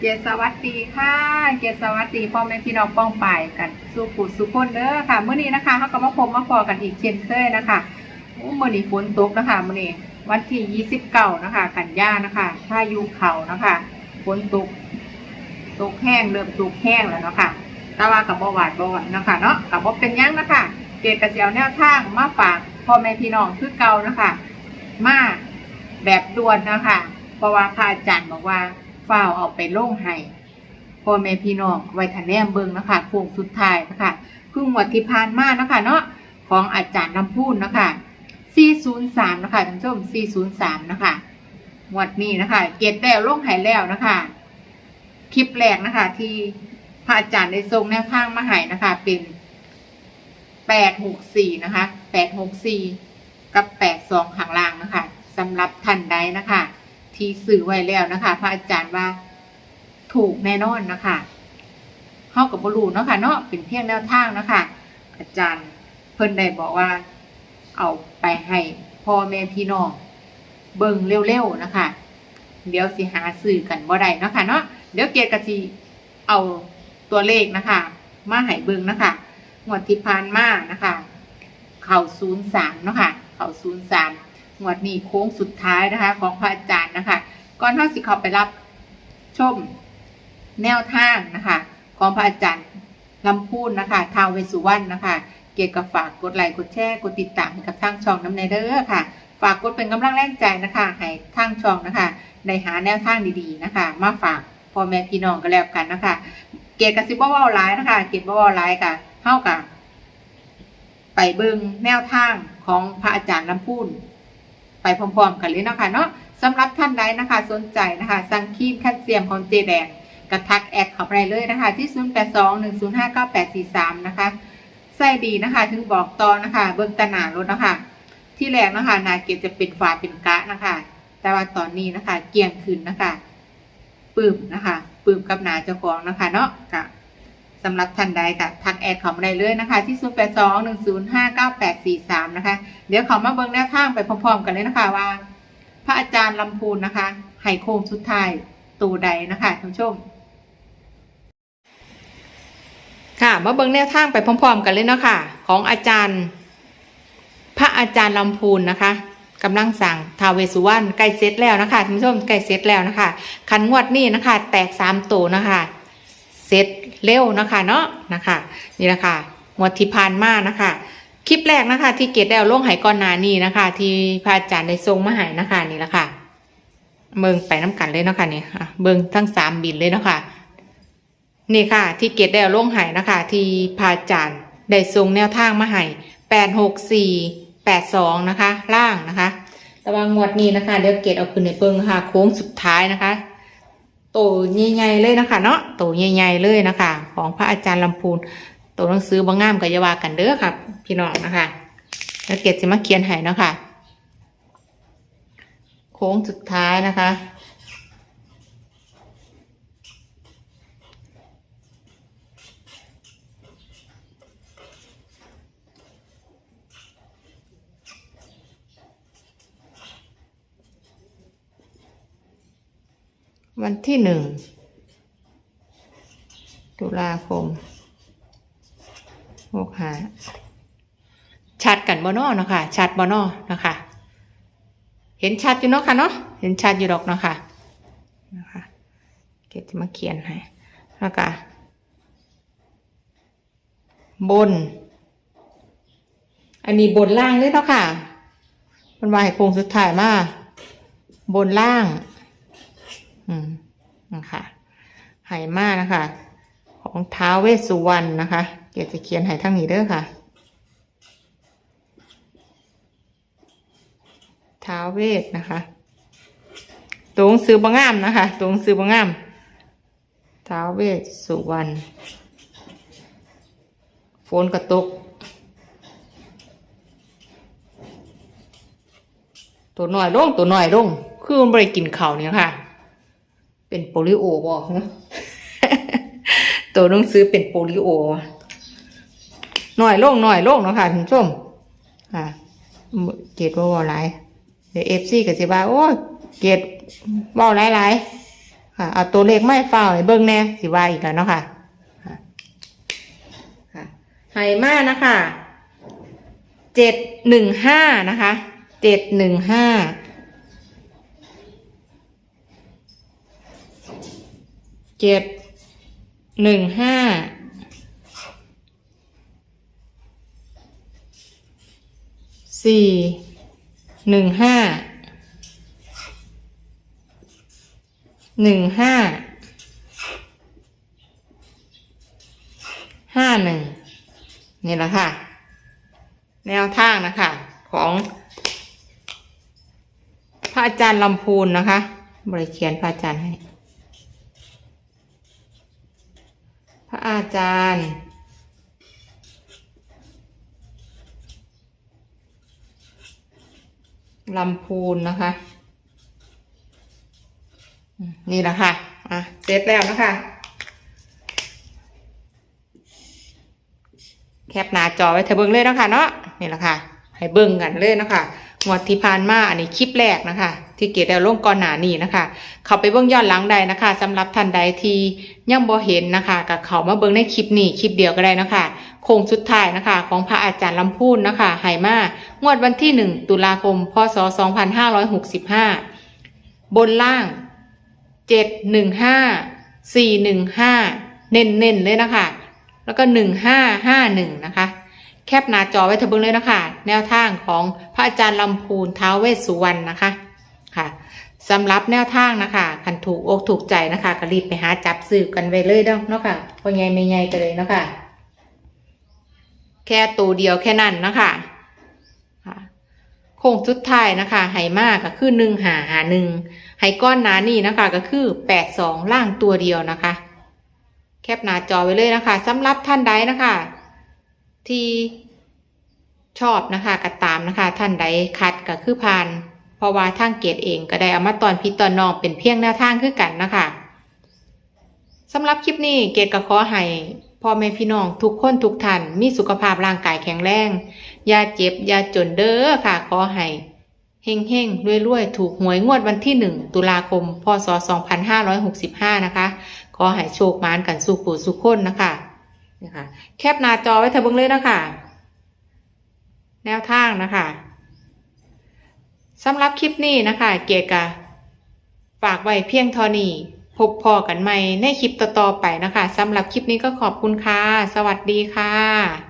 เจสวัสดีค่ะ เจสวัสดีพ่อแม่พี่น้องป้องป่ายกันสุขุสุขคนเด้อค่ะเมื่อนี้นะคะเขาก็มาพบมาพอกันอีกเช่นเคยนะคะโอ้เมื่อนี้ฝนตกนะคะเมื่อนี้วันที่ยี่สิบเก้านะคะ กันยานะคะพายุเขานะคะฝนตกตกแห้งเริ่มตกแห้งแล้วเนาะค่ะแต่ว่ากับบ่หวาดบ่หวานนะคะเนาะกับบ่เป็นยังนะคะเกดกระเจียวแนวทางมาฝากพ่อแม่พี่น้องคือเก่านะคะ มาแบบด่วนนะคะเพราะว่าพระอาจารย์บอกว่า ฝ้าวเอาไปลงให้พ่อแม่พี่น้องไว้ทันแนมเบิงนะคะโค้งสุดท้ายนะคะครึ่งวัดที่ผ่านมานะคะเนาะของอาจารย์ลำพูนนะคะ 403 นะคะท่านผู้ชม 403 นะคะงวดนี้นะคะ เก็บแล้วลงให้แล้วนะคะ คลิปแรกนะคะ ที่พระอาจารย์ได้ทรงแนวทางมาให้นะคะ เป็น 864 นะคะ 864 กับ 82ข้างล่างนะคะสำหรับท่านใดนะคะ ที่สื่อไว้แล้วนะคะ พระอาจารย์ว่าถูกแน่นอนนะคะเข้ากับบรูเนาะค่ะเนาะเป็นเพียงแนวทางนะคะ อาจารย์เพิ่นได้บอกว่า เอาไปให้พ่อแม่พี่น้องเบิ่งเร็วๆนะคะ เดี๋ยวสิหาสื่อกันบ่ได้นะคะเนาะเดี๋ยวเกียรติกสิเอาตัวเลขนะคะ มาให้เบิ่งนะคะงวดที่ผ่านมานะคะ เข่าศูนย์สามเนาะค่ะ เข่าศูนย์สาม งวดนี้โค้งสุดท้ายนะคะ ของพระอาจารย์นะคะ ก่อนท่าสิเขาไปรับชมแนวทางนะคะ ของพระอาจารย์ลำพูนนะคะทาวเวสสุวรรณนะคะ เกี่ยวกับฝากกดไลค์กดแชร์กดติดตามให้กับทางช่องน้ำในเด้อค่ะ ฝากกดเป็นกำลังแรงใจนะคะให้ทางช่องนะคะได้หาแนวทางดีๆนะคะ มาฝากพ่อแม่พี่น้องกันแล้วกันนะคะ เกียรติกสิบว่าวไลน์นะคะ เกียรติว่าไลน์ค่ะเท่ากับไปเบิงแนวทางของพระอาจารย์ลำพูน พร้อมๆ กันเลยเนาะคะเนาะสำหรับท่านใดนะคะ สนใจนะคะ สั่งครีมแคลเซียมของเจแดงกระทักแอดเข้าไปเลยนะคะ ที่ 0821059843 นะคะไส้ดีนะคะ ถึงบอกต่อนะคะ เบิ่งตานารถนะคะ ที่แรกนะคะ นาเกตจะเป็นฝาเป็นกะนะคะ แต่ว่าตอนนี้นะคะ เกี่ยงขึ้นนะคะปื้มนะคะปื้มกับหนาเจ้าของนะคะเนาะค่ะ สำหรับท่านใดค่ะทักแอดเขามาได้เลยนะคะ ที่ 0 8 2 1 0 5 9 8 4 3 นะคะ เดี๋ยวเขามาเบิ่งแนวทางไปพร้อมๆกันเลยนะคะว่า พระอาจารย์ลำพูนนะคะไห้โค้งสุดท้ายตูใดนะคะท่านผู้ชมค่ะมาเบิ่งแนวทางไปพร้อม ๆ กันเลยเนาะค่ะ ของอาจารย์ พระอาจารย์ลำพูนนะคะกำลังสั่งทาเวสุวรรณใกล้เสร็จแล้วนะคะท่านผู้ชมใกล้เสร็จแล้วนะคะคันงวดนี้นะคะ แตกสามตัวนะคะ เสร็จเร็วนะคะเนาะนะคะ นี่แหละค่ะงวดที่ผ่านมานะคะ คลิปแรกนะคะ ที่เกดแล้วลงไหก่อนหนานี้นะคะ ที่พระอาจารย์ได้ทรงมาหายนะคะนี่แหละค่ะเบิงไปน้ำกันเลยเนาะค่ะนี่ะเบิงทั้งสามบินเลยเนาะค่ะนี่ค่ะ ที่เกดแล้วลงไหนะคะ ที่พระอาจารย์ได้ทรงแนวทางมาให้แปดหกสี่แปดสองนะคะ ล่างนะคะแต่ว่างวดนี้นะคะ เดี๋ยวเกดเอาคืนในเบิ่งค่ะ โค้งสุดท้ายนะคะ โตใหญ่ๆเลยนะคะเนาะโตใหญ่ๆเลยนะคะ ของพระอาจารย์ลำพูนโตหนังสือบางงามกับยาวากันเด้อค่ะ พี่น้องนะคะแล้วเกดจะมาเขียนให้นะคะโค้งสุดท้ายนะคะ วันที่หนึ่งตุลาคมหกหาชัดกันบ่นอเนาะค่ะชัดบ่นอนะคะเห็นชัดอยู่เนาะค่ะเนาะเห็นชัดอยู่ดอกเนาะค่ะนะคะเกจะมาเขียนให้แล้วก็บน อันนี้บนล่างเลยเนาะค่ะมันวายโครงสุดท้ายมาบนล่าง อืมนะคะไหมานะคะ ของท้าวเวสสุวรรณนะคะ เกียรติจะเขียนไหทั้งนี้เด้อค่ะท้าวเวสนะคะตัวงสือบางงามนะคะตัวงสือบางงามท้าวเวสสุวรรณฝนกระตกตัวหน่อยลงตัวหน่อยลง คือมันไม่ได้กินข้าวเนี่ยค่ะ เป็นโปลิโอบอกนะตัวหนังสือเป็นโปลิโอหน่อยโลงหน่อยโลงเนาะค่ะคุณผู้ชมอ่าเกตว่าว่าไรเดี๋ยวเอฟซีกับสิบาโอ้เกตว่าหลายหลายค่ะเอาตัวเลขไม่เฝ้าให้เบิ่งแน่สิว่าอีกแล้วเนาะค่ะค่ะค่ะไฮมานะคะเจ็ดหนึ่งห้านะคะเจ็ดหนึ่งห้า เจ็ดหนึ่งห้าสี่หนึ่งห้าหนึ่งห้าห้าหนึ่งนี่แหละค่ะ แนวทางนะคะ ของพระอาจารย์ลำพูนนะคะ บริเขียนพระอาจารย์ให้ พระอาจารย์ ลำพูนนะคะ นี่แหละค่ะ อะ เสร็จแล้วนะคะ แคปหน้าจอไว้เธอเบิ้งเลยนะคะเนาะ นี่แหละค่ะ ให้เบิ้งกันเลยนะคะงวดที่ผ่านมาอันนี้คลิปแรกนะคะ ที่เกดแล้วลงก่อนหน้านี้นะคะ เขาไปเบิ้งย้อนหลังใดนะคะสำหรับท่านใดที่ยังบ่เห็นนะคะกับเขามาเบิ้งในคลิปนี้คลิปเดียวก็ได้นะคะโค้งสุดท้ายนะคะ ของพระอาจารย์ลำพูนนะคะไหมางวดวันที่ 1 ตุลาคม พศ 2565 บนล่างเจ็ดหนึ่งห้าสี่หนึ่งห้าเน้นเน้นๆ เลยนะคะ แล้วก็หนึ่งห้าห้าหนึ่งนะคะ แคปหน้าจอไว้เถอะเบิ่งเลยนะคะ แนวทางของพระอาจารย์ลำพูนท้าวเวสสุวรรณนะคะ ค่ะสำหรับแนวทางนะคะคันถูกอกถูกใจนะคะก็รีบไปหาจับสืบกันไว้เลยเนาะเนาะค่ะพอใหญ่ไม่ใหญ่กันเลยเนาะค่ะแค่ตัวเดียวแค่นั้นนะคะโค้งสุดท้ายนะคะไหมากก็คือหนึ่งหาหาหนึ่งไหก้อนหนานี่นะคะ ก็คือแปดสองล่างตัวเดียวนะคะ แคปหน้าจอไว้เลยนะคะสำหรับท่านใดนะคะ ที่ชอบนะคะก็ตามนะคะ ท่านใดคัดก็คือผ่าน เพราะว่าทางเกตเองก็ได้เอามาตอนพิตอนนองเป็นเพียงแนวทางคือกันนะคะสำหรับคลิปนี้เกตก็ขอให้พ่อแม่พี่น้องทุกคนทุกท่านมีสุขภาพร่างกายแข็งแรงอย่าเจ็บอย่าจนเด้อค่ะขอให้เฮงเฮงรวยรวยถูกหวยงวดวันที่หนึ่งตุลาคม พศ 2565 นะคะ ขอให้โชคมานกันสู่ผู้สุขคนนะคะนะคะ แคปหน้าจอไว้เถอะเบิ่งเลยนะคะ แนวทางนะคะ สำหรับคลิปนี้นะคะ เกียกะฝากไว้เพียงเท่านี้พบพอกันใหม่ในคลิปต่อๆไปนะคะสำหรับคลิปนี้ก็ขอบคุณค่ะ สวัสดีค่ะ